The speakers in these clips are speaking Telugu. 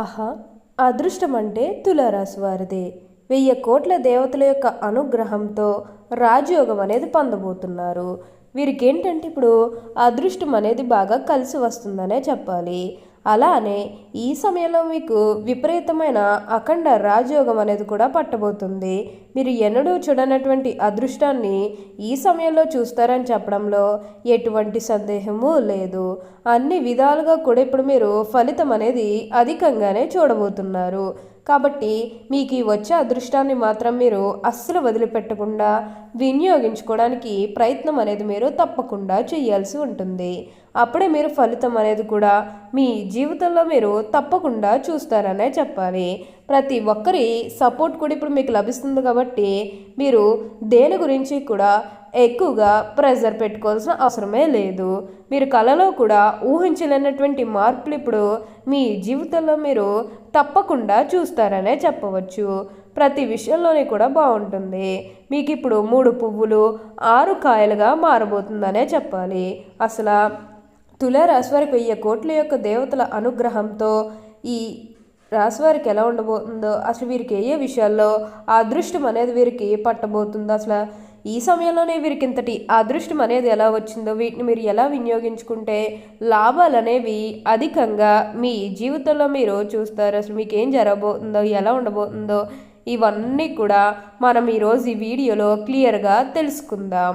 ఆహా అదృష్టం అంటే తులారాశి వారిదే. వెయ్యి కోట్ల దేవతల యొక్క అనుగ్రహంతో రాజయోగం అనేది పొందబోతున్నారు. వీరికి ఏంటంటే ఇప్పుడు అదృష్టం అనేది బాగా కలిసి వస్తుందనే చెప్పాలి. అలానే ఈ సమయంలో మీకు విపరీతమైన అఖండ రాజయోగం అనేది కూడా పట్టబోతుంది. మీరు ఎన్నడూ చూడనటువంటి అదృష్టాన్ని ఈ సమయంలో చూస్తారని చెప్పడంలో ఎటువంటి సందేహము లేదు. అన్ని విధాలుగా కూడా ఇప్పుడు మీరు ఫలితం అనేది అధికంగానే చూడబోతున్నారు. కాబట్టి మీకు ఈ వచ్చే అదృష్టాన్ని మాత్రం మీరు అస్సలు వదిలిపెట్టకుండా వినియోగించుకోవడానికి ప్రయత్నం అనేది మీరు తప్పకుండా చేయాల్సి ఉంటుంది. అప్పుడే మీరు ఫలితం అనేది కూడా మీ జీవితంలో మీరు తప్పకుండా చూస్తారనే చెప్పాలి. ప్రతి ఒక్కరి సపోర్ట్ కూడా ఇప్పుడు మీకు లభిస్తుంది కాబట్టి మీరు దేని గురించి కూడా ఎక్కువగా ప్రెజర్ పెట్టుకోవాల్సిన అవసరమే లేదు. మీరు కళలో కూడా ఊహించలేనటువంటి మార్పులు ఇప్పుడు మీ జీవితంలో మీరు తప్పకుండా చూస్తారనే చెప్పవచ్చు. ప్రతి విషయంలోనే కూడా బాగుంటుంది. మీకు ఇప్పుడు మూడు పువ్వులు ఆరు కాయలుగా మారబోతుందనే చెప్పాలి. అసలు తులారాశివారికి వెయ్యి కోట్ల యొక్క దేవతల అనుగ్రహంతో ఈ రాశివారికి ఎలా ఉండబోతుందో అసలు వీరికి ఏ ఏ విషయాల్లో అదృష్టం అనేది వీరికి పట్టబోతుందో అసలు ఈ సమయంలోనే వీరికి ఇంతటి అదృష్టం అనేది ఎలా వచ్చిందో వీటిని మీరు ఎలా వినియోగించుకుంటే లాభాలు అనేవి అధికంగా మీ జీవితంలో మీరు చూస్తారు. అసలు మీకు ఏం జరగబోతుందో ఎలా ఉండబోతుందో ఇవన్నీ కూడా మనం ఈరోజు ఈ వీడియోలో క్లియర్గా తెలుసుకుందాం.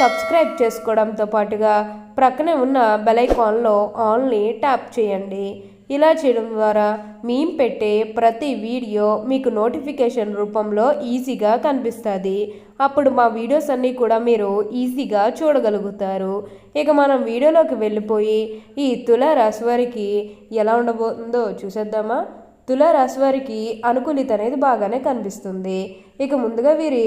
సబ్స్క్రైబ్ చేసుకోవడంతో పాటుగా ప్రక్కనే ఉన్న బెలైకాన్లో ఆల్ని ట్యాప్ చేయండి. ఇలా చేయడం ద్వారా మేము పెట్టే ప్రతి వీడియో మీకు నోటిఫికేషన్ రూపంలో ఈజీగా కనిపిస్తుంది. అప్పుడు మా వీడియోస్ అన్నీ కూడా మీరు ఈజీగా చూడగలుగుతారు. ఇక మనం వీడియోలోకి వెళ్ళిపోయి ఈ తుల రాశి వారికి ఎలా ఉండబోతుందో చూసేద్దామా? తుల రాశి వారికి అనుకూలిత అనేది బాగానే కనిపిస్తుంది. ఇక ముందుగా వీరి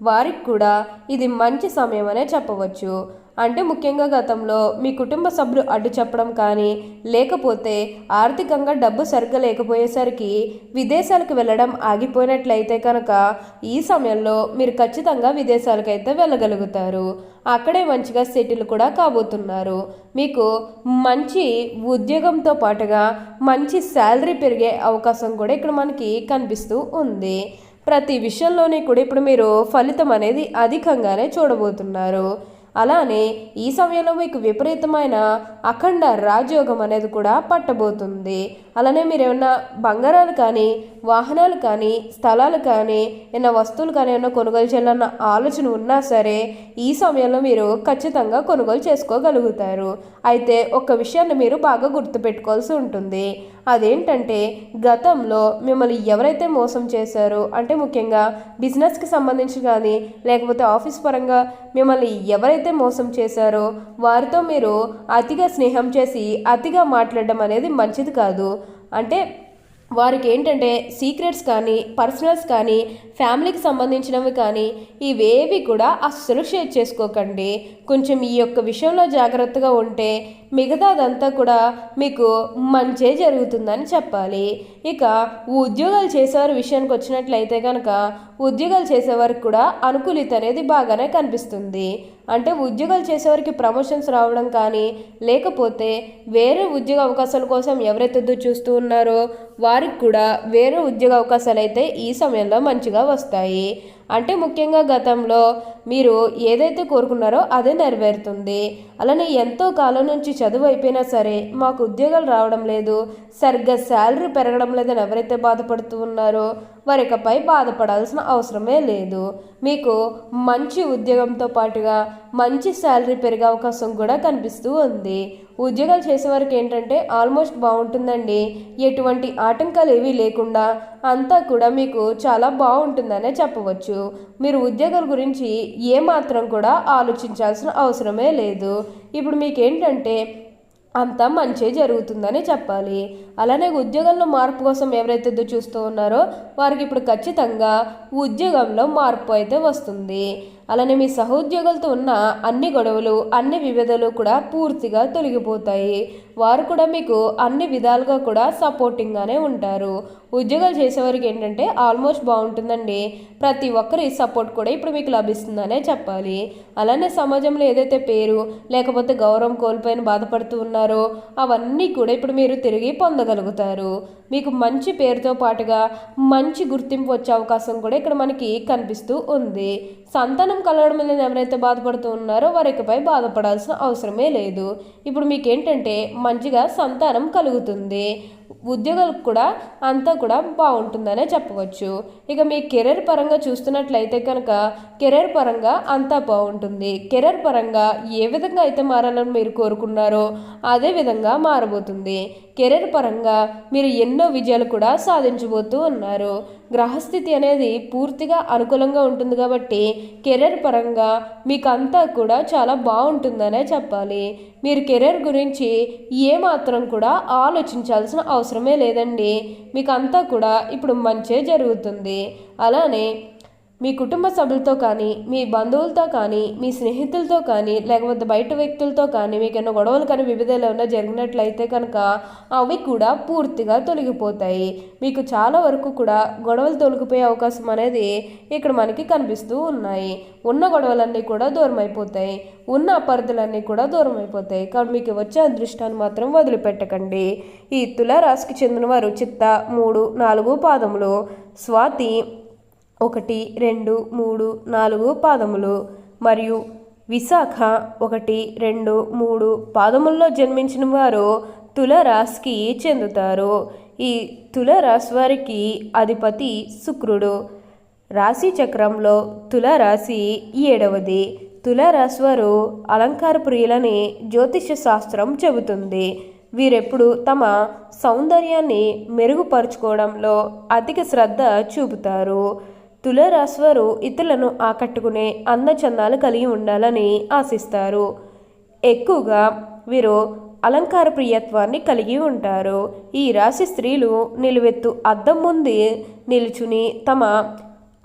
వారికి కూడా ఇది మంచి సమయం అనే చెప్పవచ్చు. అంటే ముఖ్యంగా గతంలో మీ కుటుంబ సభ్యులు అడ్డు చెప్పడం కానీ లేకపోతే ఆర్థికంగా డబ్బు సరిగ్గా లేకపోయేసరికి విదేశాలకు వెళ్ళడం ఆగిపోయినట్లయితే కనుక ఈ సమయంలో మీరు ఖచ్చితంగా విదేశాలకైతే వెళ్ళగలుగుతారు. అక్కడే మంచిగా సెటిల్ కూడా కాబోతున్నారు. మీకు మంచి ఉద్యోగంతో పాటుగా మంచి శాలరీ పెరిగే అవకాశం కూడా ఇక్కడ మనకి కనిపిస్తూ ఉంది. ప్రతి విషయంలోనే కూడా ఇప్పుడు మీరు ఫలితం అనేది అధికంగానే చూడబోతున్నారు. అలానే ఈ సమయంలో మీకు విపరీతమైన అఖండ రాజయోగం అనేది కూడా పట్టబోతుంది. అలానే మీరు ఏమన్నా బంగారాలు కానీ వాహనాలు కానీ స్థలాలు కానీ ఏమైనా వస్తువులు కానీ ఏమైనా కొనుగోలు చేయాలన్న ఆలోచన ఉన్నా సరే ఈ సమయంలో మీరు ఖచ్చితంగా కొనుగోలు చేసుకోగలుగుతారు. అయితే ఒక విషయాన్ని మీరు బాగా గుర్తుపెట్టుకోవాల్సి ఉంటుంది. అదేంటంటే గతంలో మిమ్మల్ని ఎవరైతే మోసం చేశారో అంటే ముఖ్యంగా బిజినెస్కి సంబంధించి కానీ లేకపోతే ఆఫీస్ పరంగా మిమ్మల్ని ఎవరైతే మోసం చేశారో వారితో మీరు అతిగా స్నేహం చేసి అతిగా మాట్లాడడం అనేది మంచిది కాదు. అంటే వారికి ఏంటంటే సీక్రెట్స్ కానీ పర్సనల్స్ కానీ ఫ్యామిలీకి సంబంధించినవి కానీ ఇవేవి కూడా అస్సలు షేర్ చేసుకోకండి. కొంచెం ఈ యొక్క విషయంలో జాగ్రత్తగా ఉంటే మిగతాదంతా కూడా మీకు మంచే జరుగుతుందని చెప్పాలి. ఇక ఉద్యోగాలు చేసేవారి విషయానికి వచ్చినట్లయితే కనుక ఉద్యోగాలు చేసేవారికి కూడా అనుకూలిత అనేది బాగానే కనిపిస్తుంది. అంటే ఉద్యోగాలు చేసేవారికి ప్రమోషన్స్ రావడం కానీ లేకపోతే వేరే ఉద్యోగ అవకాశాల కోసం ఎవరైతే చూస్తూ ఉన్నారో వారికి కూడా వేరే ఉద్యోగ అవకాశాలు అయితే ఈ సమయంలో మంచిగా వస్తాయి. అంటే ముఖ్యంగా గతంలో మీరు ఏదైతే కోరుకున్నారో అదే నెరవేరుతుంది. అలానే ఎంతో కాలం నుంచి చదువు అయిపోయినా సరే మాకు ఉద్యోగాలు రావడం లేదు. సరిగ్గా శాలరీ పెరగడం లేదని ఎవరైతే బాధపడుతూ ఉన్నారో వారి ఇకపై బాధపడాల్సిన అవసరమే లేదు. మీకు మంచి ఉద్యోగంతో పాటుగా మంచి శాలరీ పెరిగే అవకాశం కూడా కనిపిస్తూ ఉంది. ఉద్యోగాలు చేసేవారికి ఏంటంటే ఆల్మోస్ట్ బాగుంటుందండి. ఎటువంటి ఆటంకాలు ఏవీ లేకుండా అంతా కూడా మీకు చాలా బాగుంటుందనే చెప్పవచ్చు. మీరు ఉద్యోగాల గురించి ఏమాత్రం కూడా ఆలోచించాల్సిన అవసరమే లేదు. ఇప్పుడు మీకు ఏంటంటే అంతా మంచి జరుగుతుందని చెప్పాలి. అలానే ఉద్యోగంలో మార్పు కోసం ఎవరైతే ఎదురు చూస్తూ ఉన్నారో వారికి ఇప్పుడు ఖచ్చితంగా ఉద్యోగంలో మార్పు అయితే వస్తుంది. అలానే మీ సహోద్యోగులతో ఉన్న అన్ని గొడవలు అన్ని విభేదాలు కూడా పూర్తిగా తొలగిపోతాయి. వారు కూడా మీకు అన్ని విధాలుగా కూడా సపోర్టింగ్గానే ఉంటారు. ఉద్యోగాలు చేసేవారికి ఏంటంటే ఆల్మోస్ట్ బాగుంటుందండి. ప్రతి ఒక్కరి సపోర్ట్ కూడా ఇప్పుడు మీకు లభిస్తుందనే చెప్పాలి. అలానే సమాజంలో ఏదైతే పేరు లేకపోతే గౌరవం కోల్పోయిన బాధపడుతూ ఉన్నారో అవన్నీ కూడా ఇప్పుడు మీరు తిరిగి పొందగలుగుతారు. మీకు మంచి పేరుతో పాటుగా మంచి గుర్తింపు వచ్చే అవకాశం కూడా ఇక్కడ మనకి కనిపిస్తూ ఉంది. సంతానం కలగడం మీద ఎవరైతే బాధపడుతూ ఉన్నారో వారికపై బాధపడాల్సిన అవసరమే లేదు. ఇప్పుడు మీకేంటంటే మంచిగా సంతానం కలుగుతుంది. ఉద్యోగాలకు కూడా అంతా కూడా బాగుంటుందనే చెప్పవచ్చు. ఇక మీ కెరీర్ పరంగా చూస్తున్నట్లయితే కనుక కెరీర్ పరంగా అంతా బాగుంటుంది. కెరీర్ పరంగా ఏ విధంగా అయితే మారాలని మీరు కోరుకున్నారో అదే విధంగా మారబోతుంది. కెరీర్ పరంగా మీరు ఎన్నో విజయాలు కూడా సాధించబోతూ ఉన్నారు. గ్రహస్థితి అనేది పూర్తిగా అనుకూలంగా ఉంటుంది కాబట్టి కెరీర్ పరంగా మీకు అంతా కూడా చాలా బాగుంటుందనే చెప్పాలి. మీరు కెరీర్ గురించి ఏమాత్రం కూడా ఆలోచించాల్సిన అవసరమే లేదండి. మీకు అంతా కూడా ఇప్పుడు మంచే జరుగుతుంది. అలానే మీ కుటుంబ సభ్యులతో కానీ మీ బంధువులతో కానీ మీ స్నేహితులతో కానీ లేకపోతే బయట వ్యక్తులతో కానీ మీకు ఎన్నో గొడవలు కానీ వివిధాలు ఏమైనా జరిగినట్లయితే కనుక అవి కూడా పూర్తిగా తొలగిపోతాయి. మీకు చాలా వరకు కూడా గొడవలు తొలగిపోయే అవకాశం అనేది ఇక్కడ మనకి కనిపిస్తూ ఉన్నాయి. ఉన్న గొడవలన్నీ కూడా దూరం అయిపోతాయి. ఉన్న అపార్థలన్నీ కూడా దూరం అయిపోతాయి. కాబట్టి మీకు వచ్చే అదృష్టాన్ని మాత్రం వదిలిపెట్టకండి. ఈ తులారాశికి చెందిన వారు చిత్త మూడు నాలుగు పాదములు. స్వాతి ఒకటి రెండు మూడు నాలుగు పాదములు. మరియు విశాఖ ఒకటి రెండు మూడు పాదముల్లో జన్మించిన వారు తులరాశికి చెందుతారు. ఈ తులరాశి వారికి అధిపతి శుక్రుడు. రాశి చక్రంలో తులరాశి ఏడవది. తులరాశి వారు అలంకార ప్రియులని జ్యోతిష శాస్త్రం చెబుతుంది. వీరెప్పుడు తమ సౌందర్యాన్ని మెరుగుపరుచుకోవడంలో అధిక శ్రద్ధ చూపుతారు. తులరాశి వారు ఇతరులను ఆకట్టుకునే అందచందాలు కలిగి ఉండాలని ఆశిస్తారు. ఎక్కువగా వీరు అలంకార ప్రియత్వాన్ని కలిగి ఉంటారు. ఈ రాశి స్త్రీలు నిలువెత్తు అద్దం ముందు నిలుచుని తమ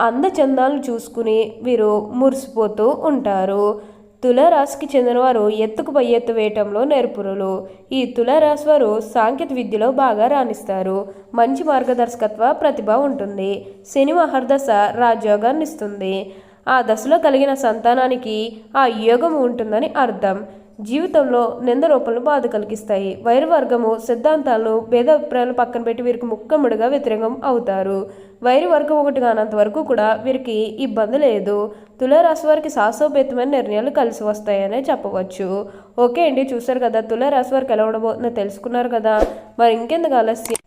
అందచందాలను చూసుకుని వీరు మురిసిపోతూ ఉంటారు. తులారాశికి చెందినవారు ఎత్తుకు పై ఎత్తు వేయటంలో నేర్పురులు. ఈ తులారాశి వారు సాంకేతిక విద్యలో బాగా రాణిస్తారు. మంచి మార్గదర్శకత్వ ప్రతిభ ఉంటుంది. శని మహర్దశ రాజయోగాన్ని ఇస్తుంది. ఆ దశలో కలిగిన సంతానానికి ఆ యోగం ఉంటుందని అర్థం. జీవితంలో నింద రూపంలో బాధ కలిగిస్తాయి. వైరవర్గము సిద్ధాంతాలను భేదాభిప్రాయాలు పక్కన పెట్టి వీరికి ముక్కముడిగా వ్యతిరేకం అవుతారు. వైరవర్గం ఒకటి కానంత వరకు కూడా వీరికి ఇబ్బంది లేదు. తులారాశి వారికి సాహసోపేతమైన నిర్ణయాలు కలిసి వస్తాయనే చెప్పవచ్చు. ఓకే అండి చూసారు కదా తులారాశి వారికి ఎలా ఉండబోతుందో తెలుసుకున్నారు కదా. మరి ఇంకెందుకు ఆలస్యం?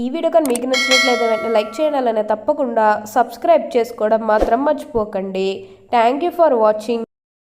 ఈ వీడియో కానీ మీకు నచ్చినట్లయితే వెంటనే లైక్ చేయాలనే తప్పకుండా సబ్స్క్రైబ్ చేసుకోవడం మాత్రం మర్చిపోకండి. Thank you for watching.